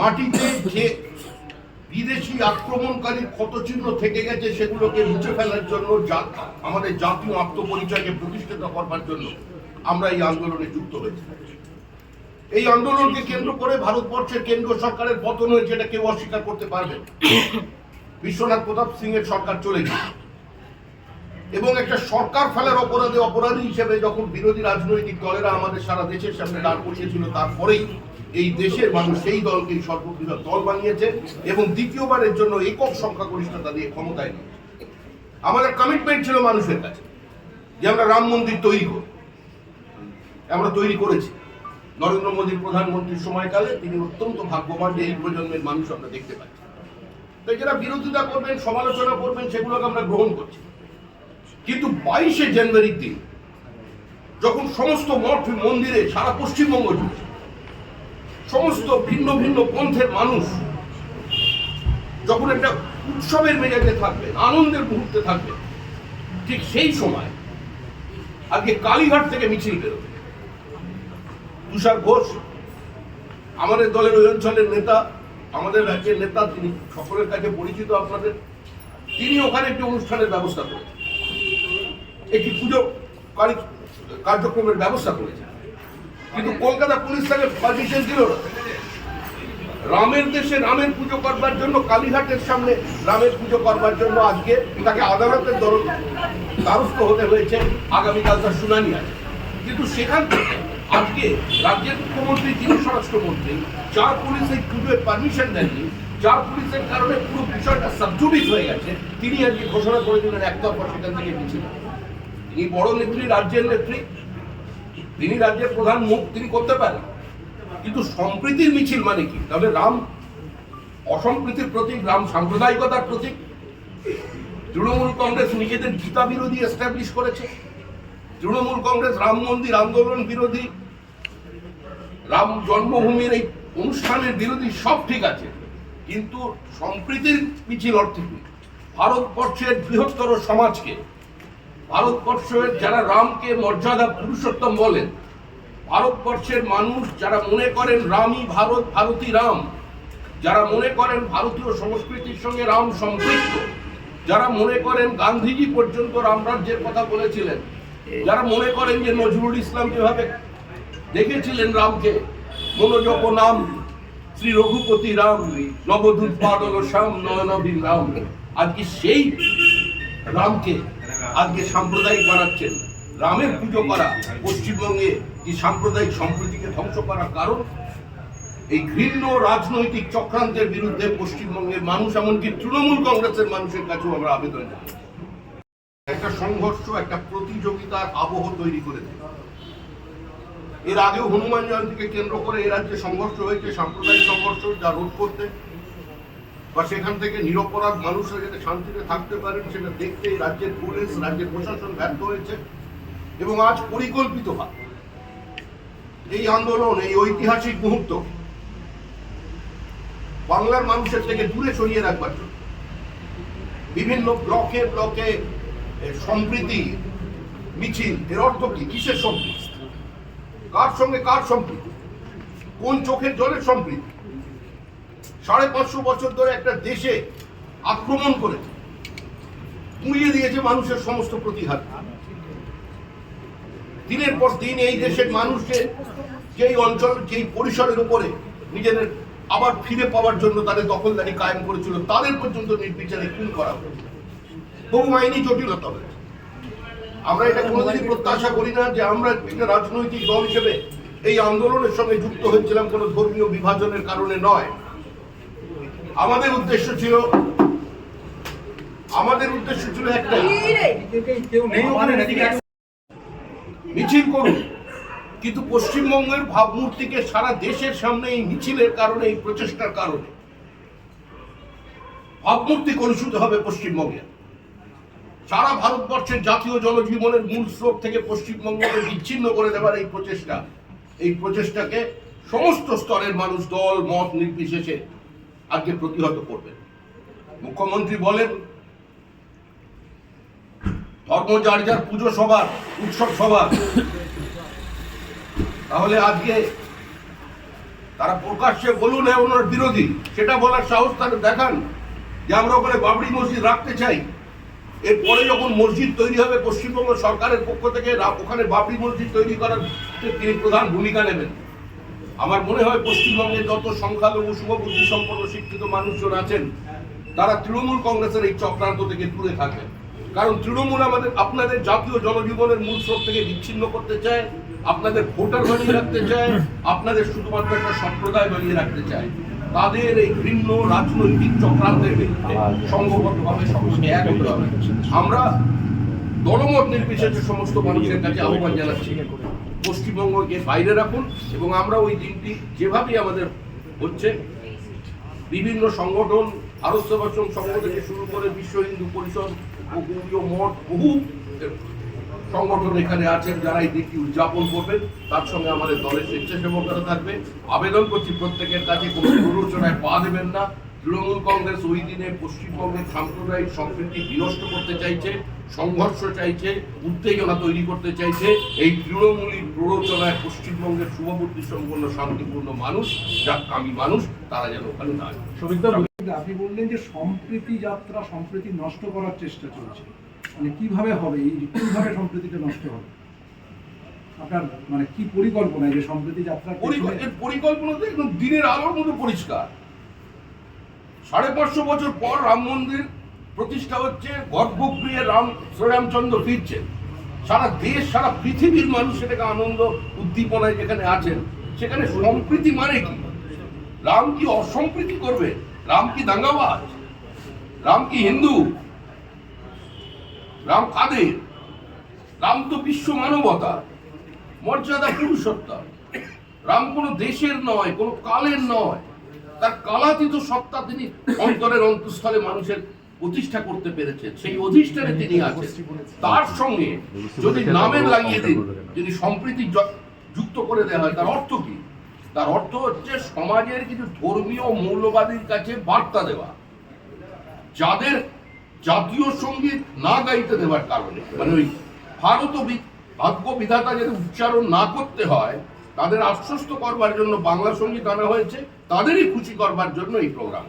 মাটিতে যে বিদেশি আক্রমণকারীর ক্ষতচিহ্ন থেকে গেছে, সেগুলোকে মুছে ফেলার জন্য আমাদের জাতীয় আত্মপরিচয়কে প্রতিষ্ঠিত করবার জন্য আমরা এই আন্দোলনে যুক্ত হয়েছি। এই আন্দোলনকে কেন্দ্র করে ভারতবর্ষের কেন্দ্র সরকারের পতন হয়েছে, এটা কেউ অস্বীকার করতে পারবে বিশ্বনাথ প্রতাপ সিং এর সরকার চলে গেছে এবং একটা সরকার ফেলার অপরাধে অপরাধী হিসেবে যখন বিরোধী রাজনৈতিক দলেরা আমাদের সারা দেশের সামনে দাঁড় করিয়েছিল, তারপরেই এই দেশের মানুষ সেই দলকে সর্ববৃহৎ দল বানিয়েছে এবং দ্বিতীয়বারের জন্য একক সংখ্যাগরিষ্ঠতা দিয়ে ক্ষমতায় নিয়েছে। আমাদের কমিটমেন্ট ছিল মানুষের কাছে যে আমরা রাম মন্দির তৈরি করব। আমরা তৈরি করেছি। নরেন্দ্র মোদীর প্রধানমন্ত্রীর সময়কালে তিনি অত্যন্ত ভাগ্যবান যে এই প্রজন্মের মানুষ আমরা দেখতে পাচ্ছি। তো যারা বিরোধিতা করবেন, সমালোচনা করবেন, সেগুলোকে আমরা গ্রহণ করছি। কিন্তু বাইশে জানুয়ারির দিন যখন সমস্ত মঠ মন্দিরে সারা পশ্চিমবঙ্গ জুড়ে সমস্ত ভিন্ন ভিন্ন পন্থের মানুষ যখন একটা উৎসবের মেজাজে থাকবে, আনন্দের মুহূর্তে থাকবে, ঠিক সেই সময় আজকে কালীঘাট থেকে মিছিল বেরোবে। তুষার ঘোষ, আমাদের দলের ওই অঞ্চলের নেতা, আমাদের রাজ্যের নেতা, তিনি সকলের কাছে পরিচিত আপনাদের, তিনি ওখানে একটি অনুষ্ঠানের ব্যবস্থা করেছেন। একটি পুজো কার্যক্রমের ব্যবস্থা করেছেন কিন্তু কলকাতা পুলিশ তাকে পারমিশন দিল রামের দেশে রামের পুজো করবার জন্য, কালীঘাটের সামনে রামের পুজো করবার জন্য আজকে তাকে আদালতের দর- দ্বারস্থ হতে হয়েছে। আগামীকাল তার শুনানি আছে। কিন্তু সেখান থেকে আজকে রাজ্যের মুখ্যমন্ত্রী তিনি স্বরাষ্ট্রমন্ত্রী যার পুলিশ এই পুজোর পারমিশন দেননি। যার পুলিশের কারণে পুরো বিষয়টা সাবজুডিস হয়ে গেছে। তিনি আজকে ঘোষণা করে দিলেন, একতরফা সেখান থেকে মিছিল। তিনি বড় নেত্রী, রাজ্যের নেত্রী, তিনি রাজ্যের প্রধান মুখ, তিনি করতে পারেন। কিন্তু সম্প্রীতির মিছিল মানে কি? তাহলে রাম অসম্প্রীতির প্রতীক, রাম সাম্প্রদায়িকতার প্রতীক। তৃণমূল কংগ্রেস নিজেদের গীতা বিরোধী এস্টাবলিশ করেছে। তৃণমূল কংগ্রেস, রাম মন্দির আন্দোলন বিরোধী। রাম জন্মভূমির এই অনুষ্ঠানের বিরোধী সব ঠিক আছে। কিন্তু সম্প্রীতির মিছিল অর্থে ভারতবর্ষের বৃহত্তর সমাজকে ভারতবর্ষের যারা রামকে মর্যাদা পুরুষোত্তম বলেন, ভারতবর্ষের মানুষ যারা মনে করেন রামই ভারত ভারতী রাম, যারা মনে করেন ভারতীয় সংস্কৃতির সঙ্গে রাম সম্পৃক্ত, যারা মনে করেন গান্ধীজি পর্যন্ত রামরাজ্যের কথা বলেছিলেন, যারা মনে করেন যে নজরুল ইসলাম যেভাবে দেখেছিলেন রামকে মনোজপ নাম, শ্রী রঘুপতি রাম, নবদূত পাদল শ্যাম নয়নবীন রাম, আজকে সেই রামকে আজকে সাম্প্রদায়িক বানাচ্ছেন। রামের পুজো করা পশ্চিমবঙ্গে যে সাম্প্রদায়িক সম্প্রীতিকে ধ্বংস করার কারণ, এই ঘৃণ্য রাজনৈতিক চক্রান্তের বিরুদ্ধে পশ্চিমবঙ্গের মানুষ, এমনকি তৃণমূল কংগ্রেসের মানুষের কাছেও আমরা আবেদন একটা সংঘর্ষ, একটা প্রতিযোগিতার আবহ তৈরি করে দেয়। এর আগেও হনুমান জয়ন্তীকে কেন্দ্র করে এ রাজ্যে সংঘর্ষ হয়েছে, সাম্প্রদায়িক সংঘর্ষ, যা রোধ করতে বা সেখান থেকে নিরপরাধ মানুষরা যাতে শান্তিতে থাকতে পারেন, সেটা দেখতে রাজ্যের পুলিশ, রাজ্যের প্রশাসন ব্যর্থ হয়েছে এবং আজ পরিকল্পিতভাবে এই আন্দোলন, এই ঐতিহাসিক মুহূর্ত বাংলার মানুষের থেকে দূরে সরিয়ে রাখবার জন্য। বিভিন্ন ব্লকে ব্লকে সম্প্রীতি, মিছিল, এর অর্থ কি? কিসের সম্প্রীতি? কার সঙ্গে কার সম্প্রীতি? কোন চোখের জলের সম্প্রীতি? সাড়ে পাঁচশো বছর ধরে একটা দেশে আক্রমণ করেছে পুড়িয়ে দিয়েছে মানুষের সমস্ত প্রতিহার। দিনের পর দিন এই দেশের মানুষকে যেই অঞ্চল, যেই পরিসরের উপরে নিজেদের আবার ফিরে পাওয়ার জন্য তাদের দখলদারি কায়েম করেছিল, তাদের পর্যন্ত নির্বিচারে খুন করা হয়েছে। বহু আইনি জটিলতা হয়েছে। আমরা এটা কোনোদিনই প্রত্যাশা করি না যে আমরা একটা রাজনৈতিক দল হিসেবে এই আন্দোলনের সঙ্গে যুক্ত হয়েছিলাম কোনো ধর্মীয় বিভাজনের কারণে নয়। আমাদের উদ্দেশ্য ছিল, আমাদের উদ্দেশ্য ছিল একটাই মিছিল করুন, কিন্তু পশ্চিমবঙ্গের ভাবমূর্তিকে সারা দেশের সামনে এই মিছিলের কারণে, এই প্রচেষ্টার কারণে। ভাবমূর্তি কলুষিত হবে পশ্চিমবঙ্গে। সারা ভারতবর্ষের জাতীয় জনজীবনের মূল স্রোত থেকে পশ্চিমবঙ্গকে বিচ্ছিন্ন করে দেওয়ার এই প্রচেষ্টা, এই প্রচেষ্টাকে সমস্ত স্তরের মানুষ দল, মত নির্বিশেষে আজকে প্রতিহত করবেন মুখ্যমন্ত্রী বলেন, ধর্ম যার যার, পুজো সবার, উৎসব সবার। তাহলে আজকে তারা প্রকাশ্যে বলুন ওনার বিরোধী। সেটা বলার সাহস তারা দেখান যে আমরা ওখানে বাবরি মসজিদ রাখতে চাই। এরপরে যখন মসজিদ তৈরি হবে, পশ্চিমবঙ্গ সরকারের পক্ষ থেকে ওখানে বাবরি মসজিদ তৈরি করার তিনি প্রধান ভূমিকা নেবেন। আমার মনে হয় পশ্চিমবঙ্গে যত সংখ্যালঘু শুভবুদ্ধি সম্পন্ন শিক্ষিত মানুষজন আছেন তারা তৃণমূল কংগ্রেসের এই চক্রান্ত থেকে দূরে থাকবেন কারণ তৃণমূল আমাদের আপনাদের জাতীয় জনজীবনের মূল স্রোত থেকে বিচ্ছিন্ন করতে চায় আপনাদের ভোটার বানিয়ে রাখতে চায় আপনাদের শুধুমাত্র একটা সম্প্রদায় বানিয়ে রাখতে চায়। তাদের এই ঘৃণ্য রাজনৈতিক চক্রান্তের বিরুদ্ধে সংঘবদ্ধভাবে সকলকে এক হতে হবে আমরা দলমত নির্বিশেষে সমস্ত মানুষের কাছে আহ্বান জানাচ্ছি। পশ্চিমবঙ্গকে বাইরে রাখুন এবং আমরা ওই দিনটি যেভাবেই আমাদের হচ্ছে বিভিন্ন সংগঠন ভারত সেবাশ্রম সংঘ থেকে শুরু করে বিশ্ব হিন্দু পরিষদ ও গৌরীয় মঠ বহু সংগঠন এখানে আছেন যারা এই দিনটি উদযাপন করবেন। তার সঙ্গে আমাদের দলের স্বেচ্ছাসেবকরা থাকবে আবেদন করছি প্রত্যেকের কাছে কোনো প্ররোচনায় পা দেবেন না। তৃণমূল কংগ্রেস ওই দিনে পশ্চিমবঙ্গের সাম্প্রদায়িক সম্প্রীতি বিনষ্ট করতে চাইছে। সংঘর্ষ চাইছে উত্তেজনা তৈরি করতে চাইছে এই তৃণমূলী প্ররোচনায় পশ্চিমবঙ্গের শুভবুদ্ধি সম্পন্ন শান্তিপূর্ণ মানুষ যাত্রামী মানুষ তারা যেন ওখানে না। আপনি বললেন যে সম্প্রীতি যাত্রা সম্প্রীতি নষ্ট করার চেষ্টা চলছে। মানে কীভাবে হবে? এই কীভাবে সম্প্রীতিটা নষ্ট হবে? আপনার মানে কি পরিকল্পনা যে সম্প্রীতি যাত্রা পরিকল্পনা তো একদম দিনের আলোর মতো পরিষ্কার। সাড়ে পাঁচশো বছর পর রাম মন্দির প্রতিষ্ঠা হচ্ছে গর্ভগৃহে রাম শ্রীরামচন্দ্র ফিরছেন। সারা দেশ, সারা পৃথিবীর মানুষ সেটাকে আনন্দ, উদ্দীপনায় যেখানে আছেন, সেখানে সম্প্রীতি মানে কি? রাম কি অসম্প্রীতি করবে? রাম কি দাঙ্গাবাজ? রাম কি হিন্দু? রাম কাদের? রাম তো বিশ্ব মানবতা, মর্যাদা পুরুষোত্তম রাম কোনো দেশের নয়, কোনো কালের নয়। তার কালাতীত সত্তা তিনি অন্তরের অন্তঃস্থলে মানুষের প্রতিষ্ঠা করতে পেরেছেন সেই অধিষ্ঠানে তিনি আছেন। তার সঙ্গে যদি নামের লাগিয়ে দিন যদি সম্প্রীতি যুক্ত করে দেওয়া হয় তার অর্থ কি? তার অর্থ হচ্ছে সমাজের কিছু ধর্মীয় মৌলবাদীর কাছে বার্তা দেওয়া যাদের জাতীয় সংগীত না গাইতে দেওয়ার কারণে। মানে ওই ভারত ভাগ্য বিধাতা যদি উচ্চারণ না করতে হয় তাদের আশ্বস্ত করবার জন্য বাংলা সংগীত আনা হয়েছে তাদেরই খুশি করবার জন্য এই প্রোগ্রাম